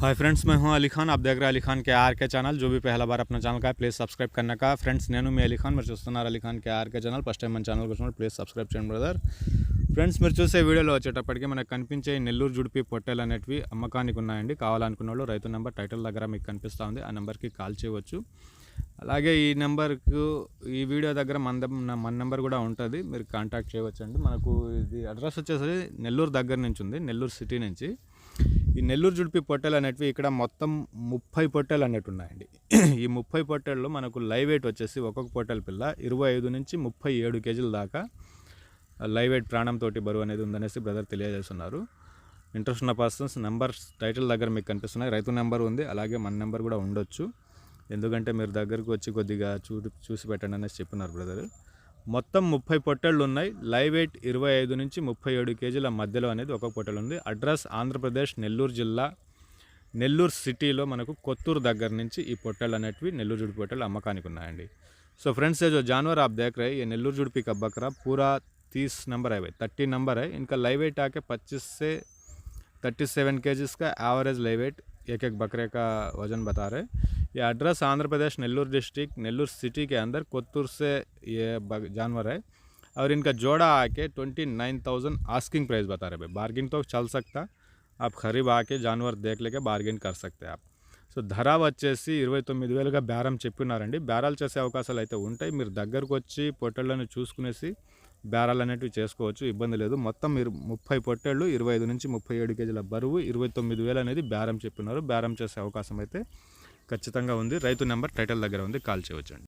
Hi friends मैं हूं अली खान आप देख रहे हैं अली खान के आर के चैनल जो भी पहला बार अपना ఛానల్ का ప్లీజ్ సబ్స్క్రైబ్ करने का ఫ్రెండ్స్ నేను మీ అలీ ఖాన్ మీరు చూస్తున్నారు Ali Khan K RK channel first time మన ఛానల్ వచ్చినప్పుడు ప్లీజ్ సబ్స్క్రైబ్ చేయండి బ్రదర్ ఫ్రెండ్స్ మీరు చూసే వీడియోలో వచ్చేటప్పటికి మనకు కనిపించే ఈ నెల్లూరు జుడిపి పొట్టెలు అనేటివి అమ్మకానికి ఉన్నాయండి కావాలనుకున్న వాళ్ళు రైతు నెంబర్ టైటిల్ దగ్గర మీకు కనిపిస్తూ ఉంది ఆ నెంబర్కి కాల్ చేయవచ్చు అలాగే ఈ నెంబర్కు ఈ వీడియో దగ్గర మన దం- నా- మన నెంబర్ కూడా ఉంటుంది మీరు కాంటాక్ట్ చేయవచ్చు అండి మనకు ఇది అడ్రస్ వచ్చేసి నెల్లూరు దగ్గర నుంచి ఉంది నెల్లూరు సిటీ నుంచి ఈ నెల్లూరు జుడిపి పొట్టెలు అనేటివి ఇక్కడ మొత్తం ముప్పై పొట్టెలు అనేవి ఉన్నాయండి. ఈ ముప్పై పొట్టెల్లో మనకు లైవ్ వెయిట్ వచ్చేసి ఒక్కొక్క పొట్టెల పిల్ల ఇరవై ఐదు నుంచి ముప్పై ఏడు కేజీల దాకా లైవ్ వెయిట్ ప్రాణంతో బరువు అనేది ఉందనేసి బ్రదర్ తెలియజేస్తున్నారు. ఇంట్రెస్ట్ ఉన్న పర్సన్స్ నెంబర్స్ టైటిల్ దగ్గర మీకు కనిపిస్తున్నాయి. రైతు నెంబర్ ఉంది అలాగే మన నెంబర్ కూడా ఉండొచ్చు. ఎందుకంటే మీరు దగ్గరకు వచ్చి కొద్దిగా చూ చూసి పెట్టండి అనేసి చెప్పినారు బ్రదర్. మొత్తం ముప్పై పొట్టెళ్ళు ఉన్నాయి లైవ్ వెయిట్ ఇరవై ఐదు నుంచి ముప్పై ఏడు కేజీల మధ్యలో అనేది ఒక పొట్టెలు ఉంది అడ్రస్ ఆంధ్రప్రదేశ్ నెల్లూరు జిల్లా నెల్లూరు సిటీలో మనకు కొత్తూరు దగ్గర నుంచి ఈ పొట్టెలు అనేటివి నెల్లూరు जुड़ పొట్టెలు అమ్మకానికి ఉన్నాయండి సో फ्रेंड्स ये जो जानवर आप देख रहे हैं ये नेल्लूर जुड़पी का बकरा पूरा तीस नंबर है भाई थर्टी नंबर है इनका लाइव वेट आके पच्चीस से थर्टी सेवन के का एवरेज लाइव वेट एक एक बकरे का वजन बता रहे हैं ये address Andhra Pradesh Nellore district Nellore city के अंदर कोत्तूर से ये बग- जानवर है और इनका जोड़ा आके twenty nine thousand asking price बता रहे भाई बार्गिन तो चल सकता आप खरीब आके जानवर देख लेके बार्गिन कर सकते हैं आप సో ధర వచ్చేసి ఇరవై తొమ్మిది వేలుగా బేరం చెప్పినారండి బేరాలు చేసే అవకాశాలు అయితే ఉంటాయి మీరు దగ్గరకు వచ్చి పొట్టేళ్ళని చూసుకునేసి బేరాలు అనేటివి చేసుకోవచ్చు ఇబ్బంది లేదు. మొత్తం మీరు ముప్పై పొట్టేళ్ళు ఇరవై ఐదు నుంచి ముప్పై ఏడు కేజీల బరువు ఇరవై తొమ్మిది వేలు అనేది బేరం చెప్పినారు. బేరం చేసే అవకాశం అయితే ఖచ్చితంగా ఉంది. రైతు నెంబర్ టైటిల్ దగ్గర ఉంది. కాల్ చేయవచ్చండి.